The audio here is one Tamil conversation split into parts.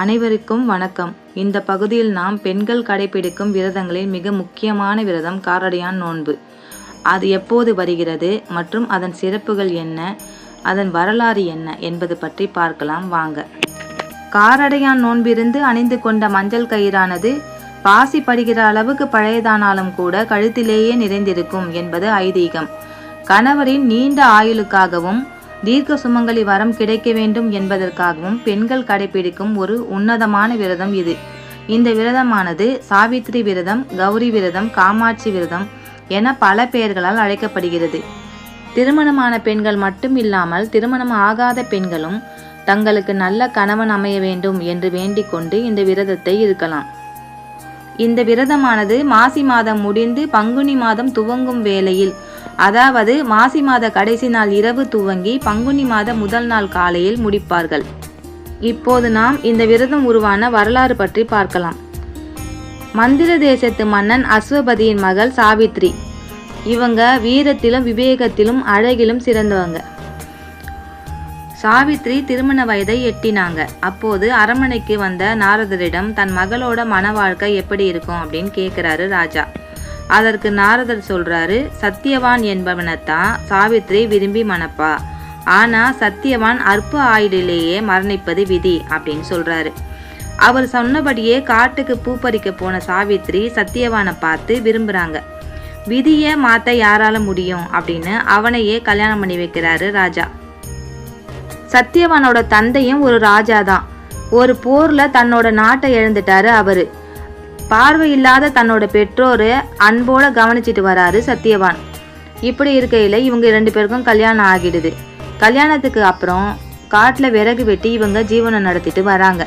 அனைவருக்கும் வணக்கம். இந்த பகுதியில் நாம் பெண்கள் கடைபிடிக்கும் விரதங்களில் மிக முக்கியமான விரதம் காரடையான் நோன்பு. அது எப்போது வருகிறது மற்றும் அதன் சிறப்புகள் என்ன அதன் வரலாறு என்ன என்பது பற்றி பார்க்கலாம் வாங்க. காரடையான் நோன்பிருந்து அணிந்து கொண்ட மஞ்சள் கயிறானது பாசி படுகிற அளவுக்கு பழையதானாலும் கூட கழுத்திலேயே நிறைந்திருக்கும் என்பது ஐதீகம். கணவரின் நீண்ட ஆயுளுக்காகவும் தீர்க்க சுமங்கலி வரம் கிடைக்க வேண்டும் என்பதற்காகவும் பெண்கள் கடைபிடிக்கும் ஒரு உன்னதமான விரதம் இது. இந்த விரதமானது சாவித்திரி விரதம் கௌரி விரதம் காமாட்சி விரதம் என பல பெயர்களால் அழைக்கப்படுகிறது. திருமணமான பெண்கள் மட்டும் இல்லாமல் திருமணம் ஆகாத பெண்களும் தங்களுக்கு நல்ல கணவன் அமைய வேண்டும் என்று வேண்டிக் கொண்டு இந்த விரதத்தை இருக்கலாம். இந்த விரதமானது மாசி மாதம் முடிந்து பங்குனி மாதம் துவங்கும் வேளையில். அதாவது மாசி மாத கடைசி நாள் இரவு துவங்கி பங்குனி மாத முதல் நாள் காலையில் முடிப்பார்கள். இப்போது நாம் இந்த விரதம் உருவான வரலாறு பற்றி பார்க்கலாம். மந்திர தேசத்து மன்னன் அஸ்வபதியின் மகள் சாவித்ரி. இவங்க வீரத்திலும் விவேகத்திலும் அழகிலும் சிறந்தவங்க. சாவித்ரி திருமண வயதை எட்டினாங்க. அப்போது அரண்மனைக்கு வந்த நாரதரிடம் தன் மகளோட மன வாழ்க்கை எப்படி இருக்கும்? அப்படின்னு கேட்குறாரு ராஜா. அதற்கு நாரதர் சொல்றாரு சத்தியவான் என்பவனைத்தான் சாவித்ரி விரும்பி மணப்பா. ஆனா சத்தியவான் அற்ப ஆயுடிலேயே மரணிப்பது விதி அப்படின்னு சொல்றாரு. அவர் சொன்னபடியே காட்டுக்கு பூ பறிக்க போன சாவித்ரி சத்தியவானை பார்த்து விரும்புறாங்க. விதியை மாத்த யாரால முடியும்? அப்படின்னு அவனையே கல்யாணம் பண்ணி வைக்கிறாரு ராஜா. சத்தியவானோட தந்தையும் ஒரு ராஜா தான் ஒரு போர்ல தன்னோட நாட்டை இழந்துட்டாரு அவரு. பார்வை இல்லாத தன்னோட பெற்றோரை அன்போட கவனிச்சிட்டு வராரு சத்தியவான். இப்படி இருக்கையில இவங்க ரெண்டு பேருக்கும் கல்யாணம் ஆகிடுது. கல்யாணத்துக்கு அப்புறம் காட்டில் விறகு வெட்டி இவங்க ஜீவனம் நடத்திட்டு வராங்க.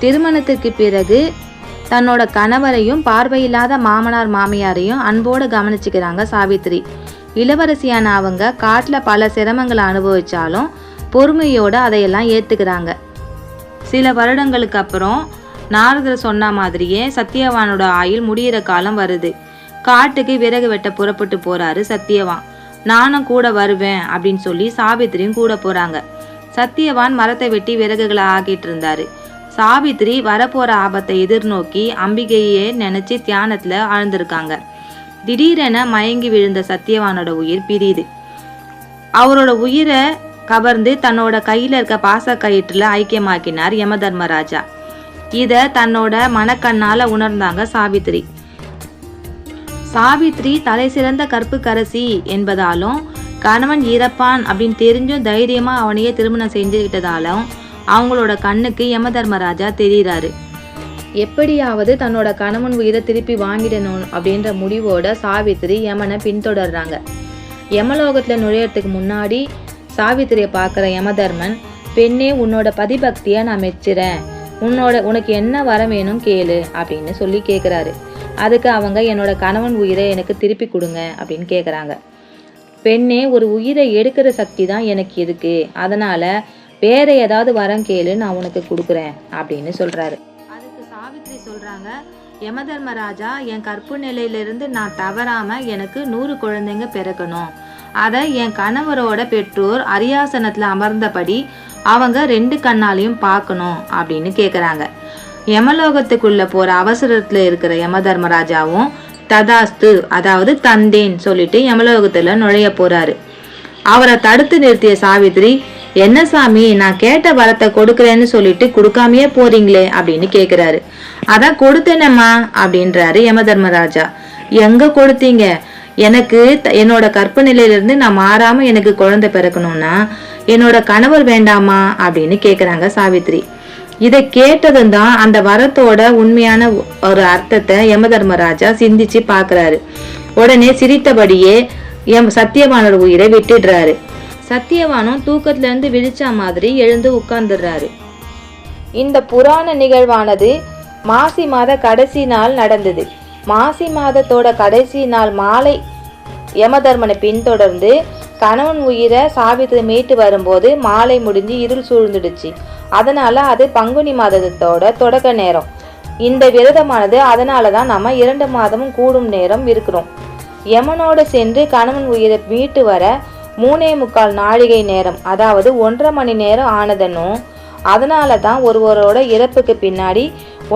திருமணத்துக்கு பிறகு தன்னோட கணவரையும் பார்வையில்லாத மாமனார் மாமியாரையும் அன்போடு கவனிச்சுக்கிறாங்க சாவித்ரி இளவரசியான அவங்க காட்டில் பல சிரமங்களை அனுபவிச்சாலும் பொறுமையோடு அதையெல்லாம் ஏற்றுக்கிறாங்க சில வருடங்களுக்கு அப்புறம் நாரதர் சொன்ன மாதிரியே சத்தியவானோட ஆயுள் முடியிற காலம் வருது. காட்டுக்கு விறகு வெட்ட புறப்பட்டு போறாரு சத்தியவான் நானும் கூட வருவேன் அப்படின்னு சொல்லி சாவித்திரியும் கூட போறாங்க. சத்தியவான் மரத்தை வெட்டி விறகுகளை ஆக்கிட்டு இருந்தாரு. சாவித்திரி வரப்போற ஆபத்தை எதிர்நோக்கி அம்பிகையே நினைச்சு தியானத்துல ஆழ்ந்திருக்காங்க. திடீரென மயங்கி விழுந்த சத்தியவானோட உயிர் பிரியுது. அவரோட உயிரை கவர்ந்து தன்னோட கையில இருக்க பாச கயிற்றுல ஐக்கியமாக்கினார் யமதர்மராஜா. இத தன்னோட மனக்கண்ணால உணர்ந்தாங்க சாவித்திரி. சாவித்ரி தலை சிறந்த கற்புக்கரசி என்பதாலும் கணவன் இறப்பான் அப்படின்னு தெரிஞ்சும் தைரியமா அவனையே திருமணம் செஞ்சுக்கிட்டதாலும் அவங்களோட கண்ணுக்கு யமதர்மராஜா தெரிகிறாரு எப்படியாவது தன்னோட கணவன் உயிரை திருப்பி வாங்கிடணும் அப்படின்ற முடிவோட சாவித்திரி யமனை பின்தொடர்றாங்க. யமலோகத்துல நுழையறதுக்கு முன்னாடி சாவித்திரியை பார்க்குற யமதர்மன் பெண்ணே உன்னோட பதிபக்தியை நான் மெச்சுறேன். உன்னோட உனக்கு என்ன வர வேணும் கேளு அப்படின்னு சொல்லி கேட்குறாரு அதுக்கு அவங்க என்னோட கணவன் உயிரை எனக்கு திருப்பி கொடுங்க அப்படின்னு கேட்குறாங்க பெண்ணே ஒரு உயிரை எடுக்கிற சக்தி தான் எனக்கு இருக்கு. அதனால வேற ஏதாவது வரம் கேளு நான் உனக்கு கொடுக்குறேன் அப்படின்னு சொல்றாரு. அதுக்கு சாவித்ரி சொல்றாங்க யமதர்மராஜா என் கற்பு நிலையிலிருந்து நான் தவறாம எனக்கு நூறு குழந்தைங்க பிறக்கணும். அதை என் கணவரோட பெற்றோர் அரியாசனத்தில் அமர்ந்தபடி அவங்க ரெண்டு கண்ணாலையும் பார்க்கணும் அப்படின்னு கேட்குறாங்க யமலோகத்துக்குள்ள போற அவசரத்துல இருக்கிற யம தர்மராஜாவும் ததாஸ்து அதாவது தந்தேன் சொல்லிட்டு யமலோகத்துல நுழைய போறாரு. அவரை தடுத்து நிறுத்திய சாவித்ரி என்ன சாமி நான் கேட்ட வரத்தை கொடுக்குறேன்னு சொல்லிட்டு கொடுக்காமையே போறீங்களே அப்படின்னு கேக்குறாரு. அதான் கொடுத்தேனம்மா அப்படின்றாரு யம தர்மராஜா எங்க கொடுத்தீங்க? எனக்கு த- என்னோட கற்ப நிலையிலிருந்து நான் மாறாம எனக்கு குழந்தை பிறக்கணும்னா என்னோட கணவர் வேண்டாமா? அப்படின்னு கேக்குறாங்க சாவித்ரி. இதை கேட்டதும் தான் அந்த வரத்தோட உண்மையான ஒரு அர்த்தத்தை யமதர்மராஜா சிந்திச்சு பார்க்கறாரு உடனே சிரித்தபடியே எம் சத்தியவானோட உயிரை விட்டுடுறாரு. சத்தியவானும் தூக்கத்துல இருந்து விழிச்சா மாதிரி எழுந்து உட்கார்ந்துடுறாரு. இந்த புராண நிகழ்வானது மாசி மாத கடைசி நாள் நடந்தது. மாசி மாதத்தோட கடைசி நாள் மாலை யமதர்மனை பின்தொடர்ந்து கணவன் உயிரை சாவித்து மீட்டு வரும்போது மாலை முடிஞ்சு இருள் சூழ்ந்துடுச்சு. அதனால் அது பங்குனி மாதத்தோட தொடக்க நேரம். இந்த விரதமானது அதனால தான் நம்ம இரண்டு மாதமும் கூடும் நேரம் இருக்கிறோம். யமனோடு சென்று கணவன் உயிரை மீட்டு வர மூணே முக்கால் நாழிகை நேரம் அதாவது ஒன்றரை மணி நேரம் ஆனதனும் அதனால தான் ஒருவரோட இறப்புக்கு பின்னாடி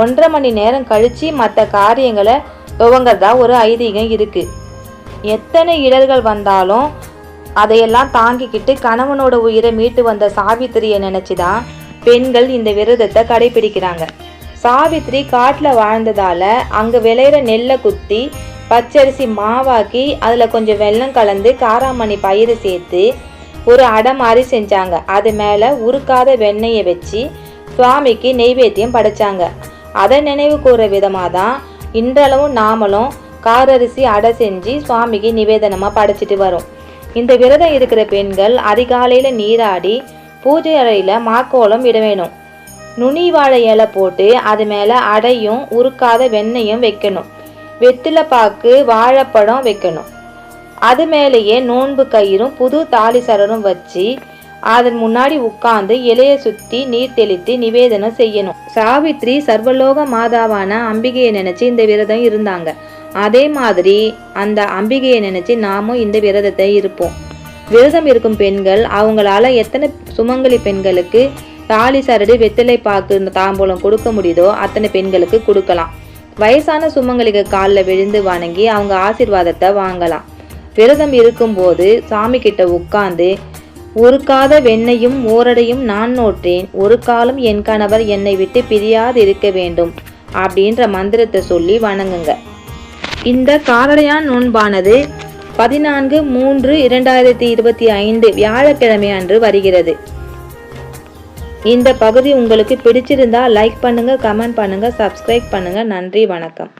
ஒன்றரை மணி நேரம் கழித்து மற்ற காரியங்களை துவங்கறதா ஒரு ஐதீகம் இருக்கு. எத்தனை இடர்கள் வந்தாலும் அதையெல்லாம் தாங்கிக்கிட்டு கணவனோட உயிரை மீட்டு வந்த சாவித்திரியை நினச்சி தான் பெண்கள் இந்த விரதத்தை கடைபிடிக்கிறாங்க. சாவித்திரி காட்டில் வாழ்ந்ததால அங்கே விளையிற நெல்லை குத்தி பச்சரிசி மாவாக்கி அதில் கொஞ்சம் வெள்ளம் கலந்து காராமணி பயிறு சேர்த்து ஒரு அடை மாதிரி செஞ்சாங்க. அது மேலே உருக்காத வெண்ணெயை வச்சு சுவாமிக்கு நெய்வேத்தியம் படைச்சாங்க. அதை நினைவு கூற விதமாக தான் இன்றளவும் நாமளும் காரரிசி அடை செஞ்சு சுவாமிக்கு நிவேதனமாக படைச்சிட்டு வரோம். இந்த விரதம் இருக்கிற பெண்கள் அதிகாலையில் நீராடி பூஜை அறையில் மாக்கோலம் இட வேணும். நுனி வாழை இலை போட்டு அது மேலே அடையும் உருக்காத வெண்ணையும் வைக்கணும். வெத்தில பாக்கு வாழைப்பழம் வைக்கணும். அது மேலேயே நோன்பு கயிறும் புது தாலி சரரும் வச்சு அதன் முன்னாடி உட்கார்ந்து இலைய சுத்தி நீர் தெளித்து நிவேதனம் செய்யணும். சாவித்ரி சர்வலோக மாதாவான அம்பிகையை நினைச்சு இந்த விரதம் இருந்தாங்க. அதே மாதிரி அந்த அம்பிகையை நினைச்சு நாமும் இந்த விரதத்தை இருப்போம். விரதம் இருக்கும் பெண்கள் அவங்களால எத்தனை சுமங்கலி பெண்களுக்கு தாலி சரடு வெத்தலை பாக்கு தாம்பூலம் கொடுக்க முடியுதோ அத்தனை பெண்களுக்கு கொடுக்கலாம். வயசான சுமங்கலிக்கு காலில் விழுந்து வணங்கி அவங்க ஆசீர்வாதத்தை வாங்கலாம். விரதம் இருக்கும்போது சாமி கிட்ட உட்கார்ந்து உருக்காத வெண்ணையும் ஓரடையும் நான் நோற்றேன். ஒரு காலம் என் கணவர் என்னை விட்டு பிரியாது இருக்க வேண்டும் அப்படின்ற மந்திரத்தை சொல்லி வணங்குங்க. இந்த காரடையான் நோன்பானது பதினான்கு மூன்று இரண்டாயிரத்தி இருபத்தி ஐந்து வியாழக்கிழமை அன்று வருகிறது. இந்த பகுதி உங்களுக்கு பிடிச்சிருந்தா லைக் பண்ணுங்க கமெண்ட் பண்ணுங்க சப்ஸ்கிரைப் பண்ணுங்க. நன்றி வணக்கம்.